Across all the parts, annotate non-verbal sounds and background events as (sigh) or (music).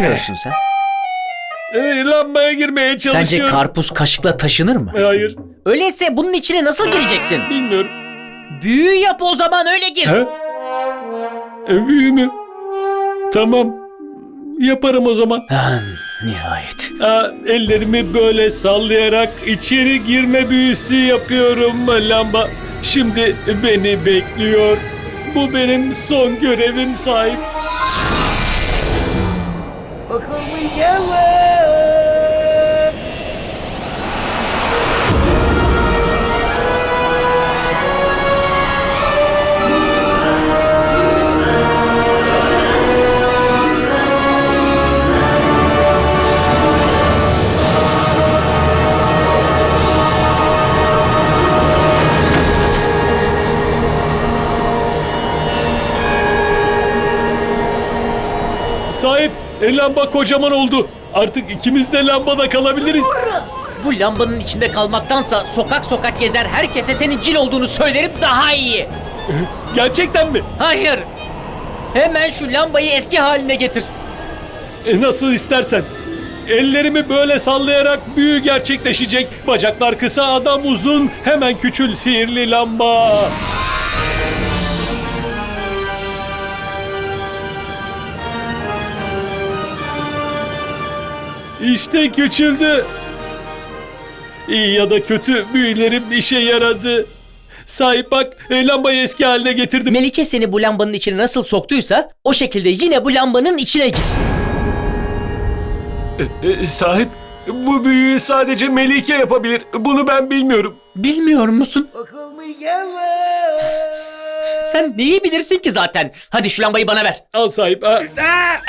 yapıyorsun sen? Ee, lambaya girmeye Sence çalışıyorum. karpuz kaşıkla taşınır mı? Hayır, Öyleyse bunun içine nasıl gireceksin? bilmiyorum. Büyü yap o zaman öyle gir. Ha? E, büyü mü? Tamam. Yaparım o zaman. Ha, nihayet. Aa, ellerimi böyle sallayarak içeri girme büyüsü yapıyorum lamba. Şimdi beni bekliyor. Bu benim son görevim sahip. Sahip, e, lamba kocaman oldu. Artık ikimiz de lambada kalabiliriz. Bu lambanın içinde kalmaktansa sokak sokak gezer herkese senin cin olduğunu söylerim daha iyi. Gerçekten mi? Hayır. Hemen şu lambayı eski haline getir. E, nasıl istersen. Ellerimi böyle sallayarak büyü gerçekleşecek. Bacaklar kısa, adam uzun. Hemen küçül sihirli lamba. İşte küçüldü. İyi ya da kötü büyülerim işe yaradı. Sahip bak e, lambayı eski haline getirdim. Melike seni bu lambanın içine nasıl soktuysa o şekilde yine bu lambanın içine gir. E, sahip bu büyüyü sadece Melike yapabilir. Bunu ben bilmiyorum. Bilmiyor musun? Sen neyi bilirsin ki zaten? Hadi şu lambayı bana ver. Al sahip. Ah, ah,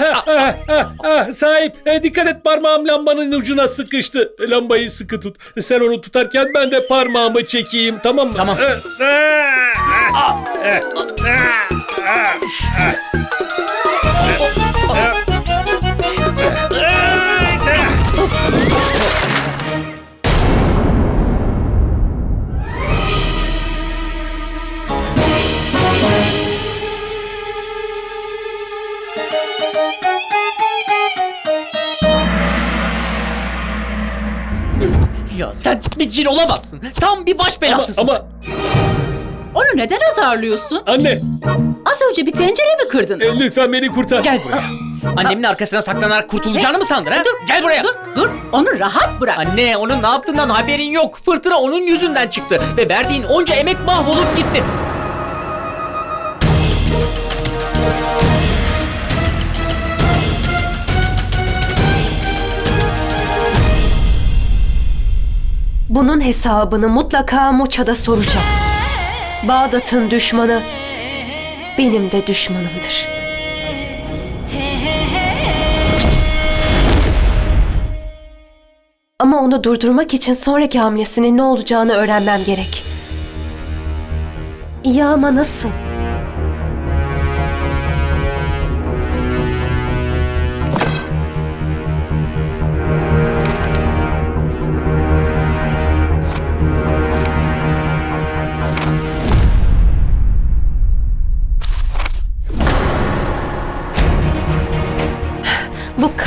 ah, ah, ah, ah, sahip e, dikkat et parmağım lambanın ucuna sıkıştı. Lambayı sıkı tut. Sen onu tutarken ben de parmağımı çekeyim tamam mı? Tamam. Ah, ah, ah, ah, ah, Ya sen bir cin olamazsın. Tam bir baş Ama, belasısın. ama Onu neden azarlıyorsun? anne Az önce bir tencere mi kırdınız? e, lütfen beni kurtar. Gel buraya. Annemin arkasına saklanarak kurtulacağını mı sandın ha? Dur, Gel buraya. Dur, dur. Onu rahat bırak. Anne onun ne yaptığından haberin yok. Fırtına onun yüzünden çıktı. Ve verdiğin onca emek mahvolup gitti. Bunun hesabını mutlaka Moça'da soracağım. Bağdat'ın düşmanı benim de düşmanımdır. Ama onu durdurmak için sonraki hamlesinin ne olacağını öğrenmem gerek. İyi ama nasıl?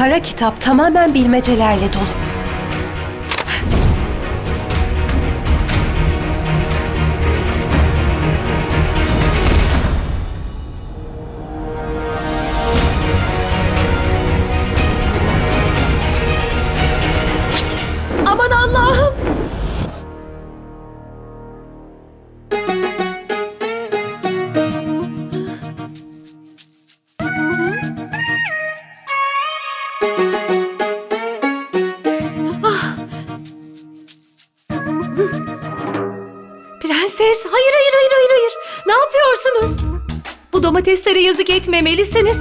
Kara kitap tamamen bilmecelerle dolu. Domateslere yazık etmemelisiniz.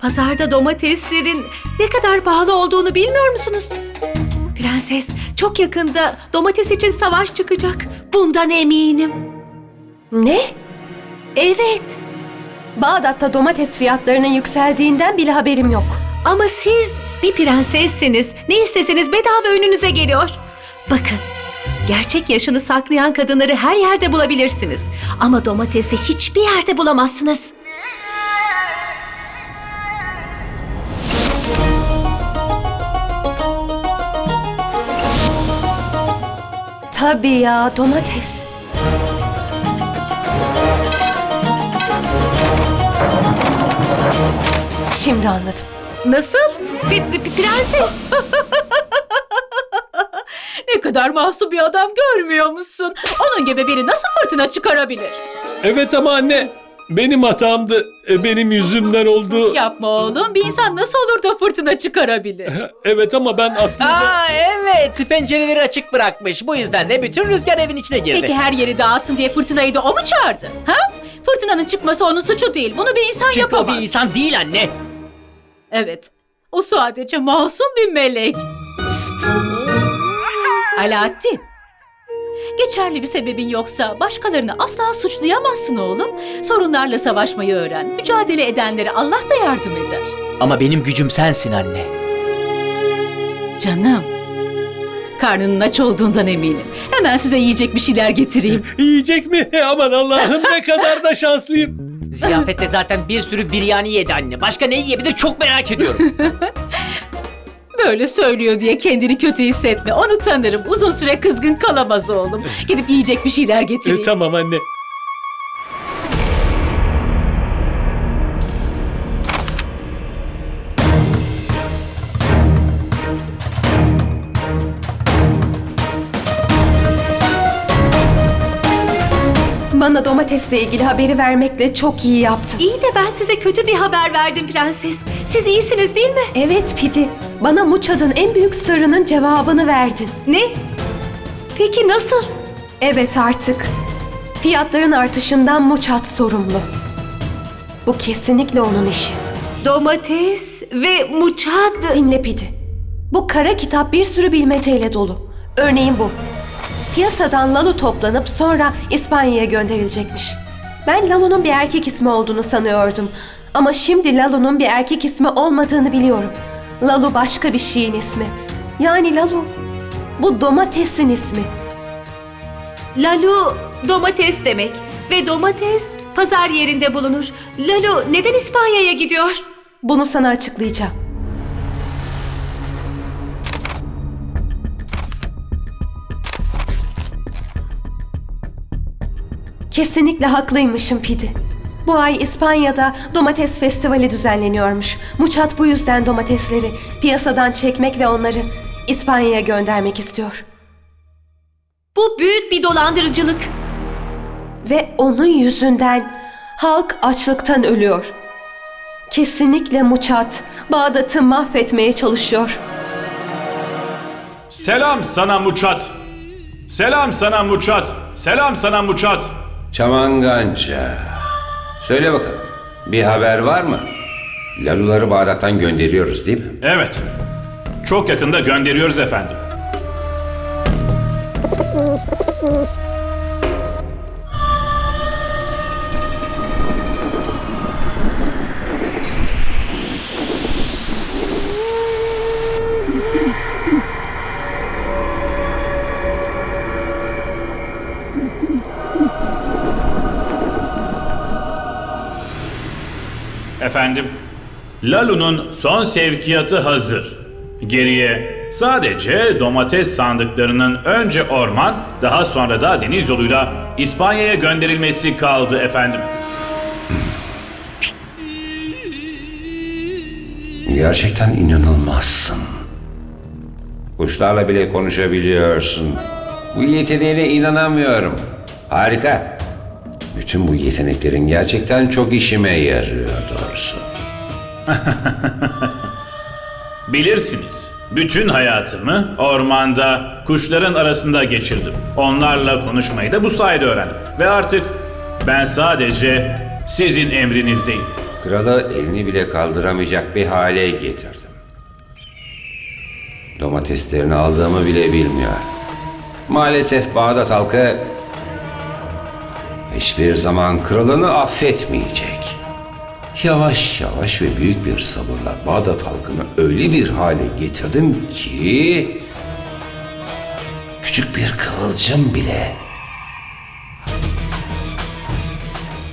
Pazarda domateslerin ne kadar pahalı olduğunu bilmiyor musunuz? Prenses, çok yakında domates için savaş çıkacak. Bundan eminim. Ne? Evet. Bağdat'ta domates fiyatlarının yükseldiğinden bile haberim yok. Ama siz bir prensessiniz. Ne isteseniz bedava önünüze geliyor. Bakın, Gerçek yaşını saklayan kadınları her yerde bulabilirsiniz. Ama domatesi hiçbir yerde bulamazsınız. Tabii ya domates. Şimdi anladım. Nasıl? P- p- prenses. (laughs) Ne kadar masum bir adam görmüyor musun? Onun gibi biri nasıl fırtına çıkarabilir? Evet ama anne benim hatamdı. E, Benim yüzümden oldu. Yapma oğlum. Bir insan nasıl olur da fırtına çıkarabilir? (laughs) Evet ama ben aslında... Aa evet pencereleri açık bırakmış. Bu yüzden de bütün rüzgar evin içine girdi. Peki her yeri dağılsın diye fırtınayı da o mu çağırdı? Ha? Fırtınanın çıkması onun suçu değil. Bunu bir insan Çünkü yapamaz. bir insan değil anne. Evet. O sadece masum bir melek. Alaaddin. Geçerli bir sebebin yoksa başkalarını asla suçlayamazsın oğlum. Sorunlarla savaşmayı öğren. Mücadele edenlere Allah da yardım eder. Ama benim gücüm sensin anne. Canım. Karnının aç olduğundan eminim. Hemen size yiyecek bir şeyler getireyim. (laughs) Yiyecek mi? (laughs) Aman Allah'ım ne kadar da şanslıyım. Ziyafette zaten bir sürü biryani yedi anne. Başka ne yiyebilir çok merak ediyorum. (laughs) Böyle söylüyor diye kendini kötü hissetme. Onu tanırım. Uzun süre kızgın kalamaz oğlum. Gidip yiyecek bir şeyler E, getireyim. tamam anne. Bana domatesle ilgili haberi vermekle çok iyi yaptın. İyi de ben size kötü bir haber verdim prenses. Siz iyisiniz değil mi? Evet Pidi. Bana Muçad'ın en büyük sırrının cevabını verdin. Ne? Peki nasıl? Evet artık. Fiyatların artışından Muçat sorumlu. Bu kesinlikle onun işi. Domates ve muçad. Dinle Pidi. Bu kara kitap bir sürü bilmeceyle dolu. Örneğin bu. Piyasadan Lalu toplanıp sonra İspanya'ya gönderilecekmiş. Ben Lalu'nun bir erkek ismi olduğunu sanıyordum. Ama şimdi Lalu'nun bir erkek ismi olmadığını biliyorum. Lalu başka bir şeyin ismi. Yani Lalu bu domatesin ismi. Lalu domates demek ve domates pazar yerinde bulunur. Lalu neden İspanya'ya gidiyor? Bunu sana açıklayacağım. Kesinlikle haklıymışım Pidi. Bu ay İspanya'da domates festivali düzenleniyormuş. Muçat bu yüzden domatesleri piyasadan çekmek ve onları İspanya'ya göndermek istiyor. Bu büyük bir dolandırıcılık. Ve onun yüzünden halk açlıktan ölüyor. Kesinlikle Muçat Bağdat'ı mahvetmeye çalışıyor. Selam sana Muçat. Selam sana Muçat. Selam sana Muçat. Çamanganca. Söyle bakalım. Bir haber var mı? Laluları Bağdat'tan gönderiyoruz değil mi? Evet. Çok yakında gönderiyoruz efendim. Efendim, Lalu'nun son sevkiyatı hazır. Geriye sadece domates sandıklarının önce orman, daha sonra da deniz yoluyla İspanya'ya gönderilmesi kaldı efendim. Gerçekten inanılmazsın. Kuşlarla bile konuşabiliyorsun. Bu yeteneğine inanamıyorum. Harika. Bütün bu yeteneklerin gerçekten çok işime yarıyor doğrusu. (laughs) Bilirsiniz, bütün hayatımı ormanda, kuşların arasında geçirdim. Onlarla konuşmayı da bu sayede öğrendim. Ve artık ben sadece sizin emrinizdeyim. Kralı elini bile kaldıramayacak bir hale getirdim. Domateslerini aldığımı bile bilmiyor. Maalesef Bağdat halkı hiçbir zaman kralını affetmeyecek. Yavaş yavaş ve büyük bir sabırla Bağdat halkını öyle bir hale getirdim ki küçük bir kıvılcım bile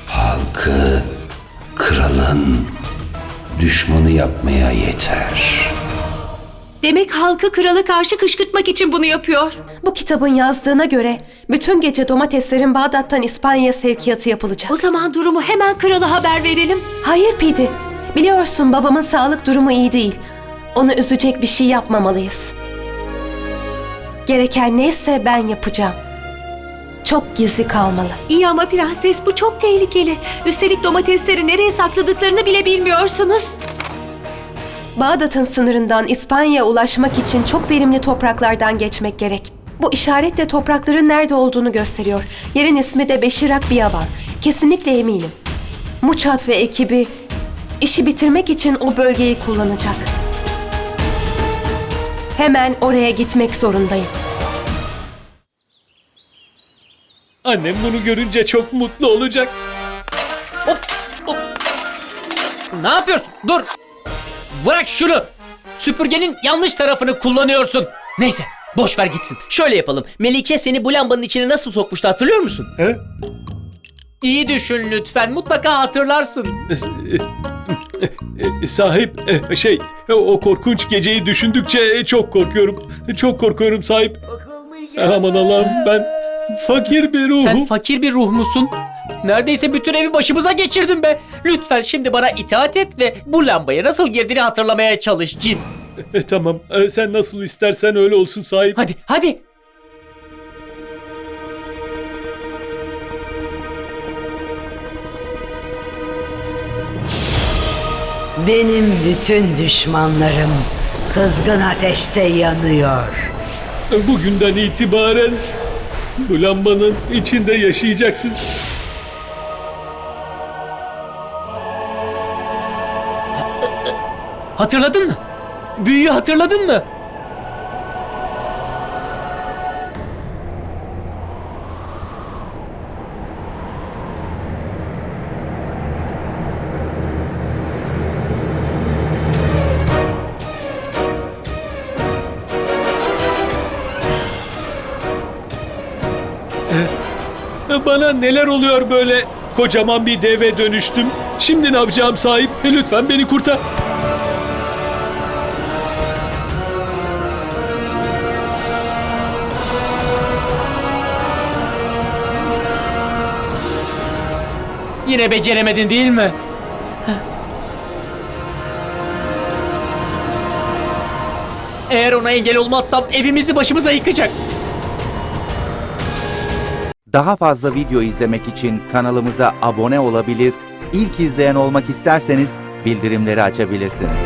halkı kralın düşmanı yapmaya yeter. Demek halkı krala karşı kışkırtmak için bunu yapıyor. Bu kitabın yazdığına göre bütün gece domateslerin Bağdat'tan İspanya'ya sevkiyatı yapılacak. O zaman durumu hemen krala haber verelim. Hayır Pidi. Biliyorsun babamın sağlık durumu iyi değil. Onu üzecek bir şey yapmamalıyız. Gereken neyse ben yapacağım. Çok gizli kalmalı. İyi ama prenses bu çok tehlikeli. Üstelik domatesleri nereye sakladıklarını bile bilmiyorsunuz. Bağdat'ın sınırından İspanya'ya ulaşmak için çok verimli topraklardan geçmek gerek. Bu işaret de toprakların nerede olduğunu gösteriyor. Yerin ismi de Beşirak Biyaban. Kesinlikle eminim. Muçat ve ekibi işi bitirmek için o bölgeyi kullanacak. Hemen oraya gitmek zorundayım. Annem bunu görünce çok mutlu olacak. Ne yapıyorsun? Dur. Bırak şunu. Süpürgenin yanlış tarafını kullanıyorsun. Neyse boş ver gitsin. Şöyle yapalım. Melike seni bu lambanın içine nasıl sokmuştu hatırlıyor musun? He? İyi düşün lütfen. Mutlaka hatırlarsın. (laughs) Sahip e, şey o korkunç geceyi düşündükçe çok korkuyorum. Çok korkuyorum sahip. Aman Allah'ım ben fakir bir ruhum. Sen fakir bir ruh musun? Neredeyse bütün evi başımıza geçirdin be. Lütfen şimdi bana itaat et ve bu lambaya nasıl girdiğini hatırlamaya çalış cin. E, tamam e, sen nasıl istersen öyle olsun sahip. Hadi hadi. Benim bütün düşmanlarım kızgın ateşte yanıyor. E, Bugünden itibaren bu lambanın içinde yaşayacaksın. Hatırladın mı? Büyüyü hatırladın mı? E, Bana neler oluyor böyle? Kocaman bir deve dönüştüm. Şimdi ne yapacağım sahip? Lütfen beni kurtar. Yine beceremedin değil mi? Eğer ona engel olmazsam evimizi başımıza yıkacak. Daha fazla video izlemek için kanalımıza abone olabilir, ilk izleyen olmak isterseniz bildirimleri açabilirsiniz.